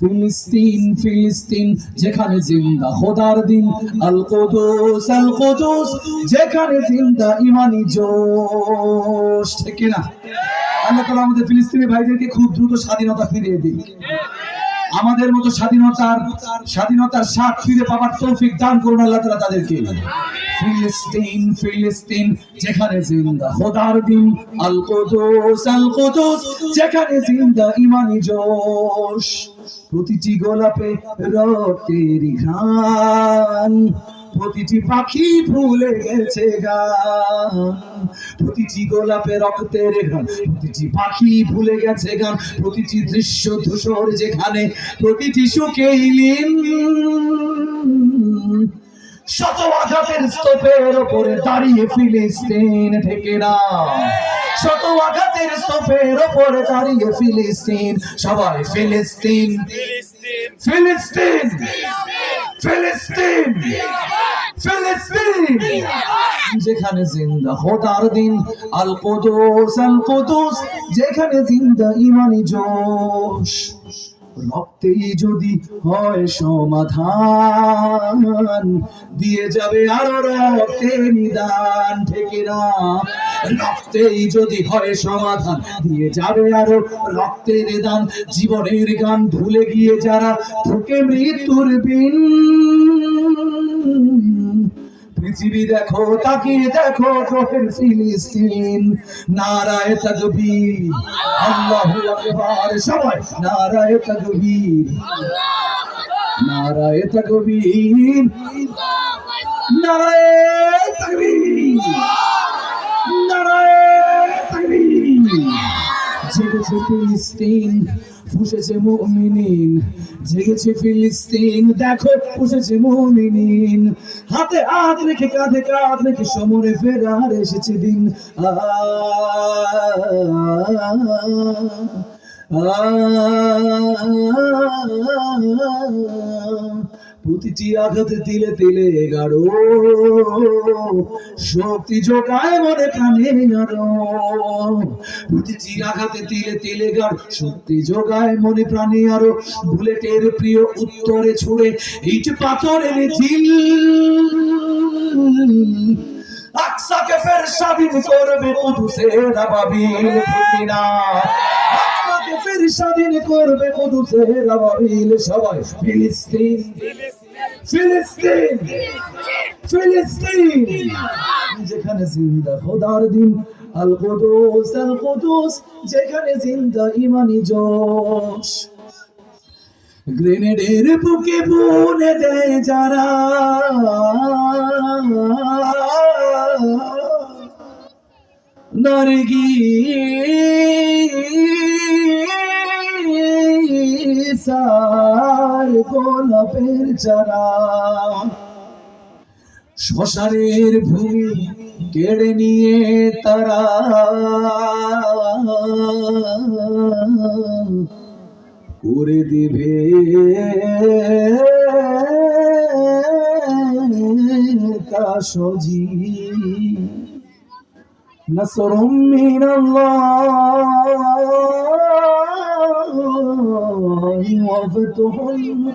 ফিলিস্তিন ফিলিস্তিন, যেখানে জিন্দা খোদার দিন। আল কুদুস আল কুদুস, যেখানে জিন্দা ইমানি জোশ। ঠিক কি না আল্লাহ তাআলা আমাদের ফিলিস্তিনি ভাইদেরকে খুব দ্রুত স্বাধীনতা ফিরিয়ে দিক। আমাদের মতো স্বাধীনতার স্বাধীনতার স্বাদ ফিরে পাওয়ার তৌফিক দান করুন আল্লাহ তাআলা তাদেরকে। ফিলিস্তিন ফিলিস্তিন, যেখানে জিন্দা খোদার দিন। আল কুদুস আল কুদুস, যেখানে জিন্দা ইমানি জোশ। প্রতিটি গোলাপে রক্তের ঘ্রাণ, প্রতিটি পাখি ভুলে গেছে গান, প্রতিটি গোলাপে রক্তের গান প্রতিটি পাখি ভুলে গেছে গান, প্রতিটি দৃশ্য ধূসর যেখানে প্রতিটি সুখে লীন। শত আঘাতের স্তূপের ওপরে দাঁড়িয়ে ফিলিস্তিন থেকে না শত আঘাতের স্তূপের ওপরে দাঁড়িয়ে ফিলিস্তিন। সবাই ফিলিস্তিন। ফিলিস্তিন। ফিলিস্তিন। ফিলিস্তিন। যেখানে জিন্দা হোটার দিন আল কুদুস আল কুদুস। যেখানে জিন্দা ইমানি জোশ। রক্তেই যদি হয় সমাধান, দিয়ে যাবে আরও রক্তের নিদান থেকে না রক্তেই যদি হয় সমাধান, দিয়ে যাবে আরও রক্তের দান জীবনের গান ভুলে গিয়ে যারা থেকে মৃত্যুর বিন পৃথিবী দেখো, তাকিয়ে দেখো, গ্রহের ফিলিস্তিন। নারায় তাকবীর আল্লাহু আকবার। সবাই, নারায় তাকবীর নারায় তাকবীর নারায় তাকবীর জেগেছে ফিলিস্তিন ফুসেছে মুমিনিন জেগেছে ফিলিস্তিন দেখো ফুসেছে মুমিনিন হাতে হাত রেখে কাঁধে কাঁধ রেখে সমরে ফেরার এসেছে দিন আ প্রতিটি আঘাতে তিলে তিলে গাড়ো শক্তি যোগায় মনে কানে আরও। প্রতিটি আঘাতে তিলে তিলে গাড় শক্তি যোগায় মনে প্রাণে আরও। বুলেটের প্রিয় উত্তরে ছুড়ে ইট পাথরের ঝিল আকসাকে ফের স্বাধীন করবে কুদুসের আবাবিল ঠিক না আকসাকে ফের স্বাধীন করবে আবাবিল সবাই। ফিলিস্তিন। ফিলিস্তিন। ফিলিস্তিন। যেখানে জিন্দা খোদার দিন, আল কুদুস আল কুদুস, যেখানে জিন্দা ইমানি জোশ। গ্রেনেডের বুকে বুনে দেয় যারা। নরগি চার গোলাপের চারা। শশারের ভূমি কেড়ে নিয়ে তারা। করে দিবে। তা সজি নসরুম মিনাল্লাহ। وفتح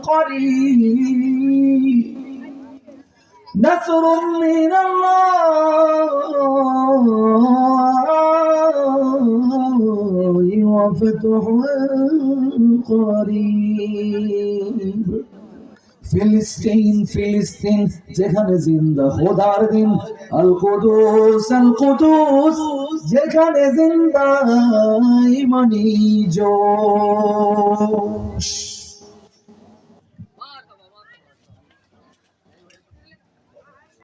قريب نصر من الله وفتح قريب ফিলিস্তিন ফিলিস্তিন যেখানে জিন্দা খোদার দিন আল কুদুস আল কুদুস যেখানে জিন্দা ইমানি জোশ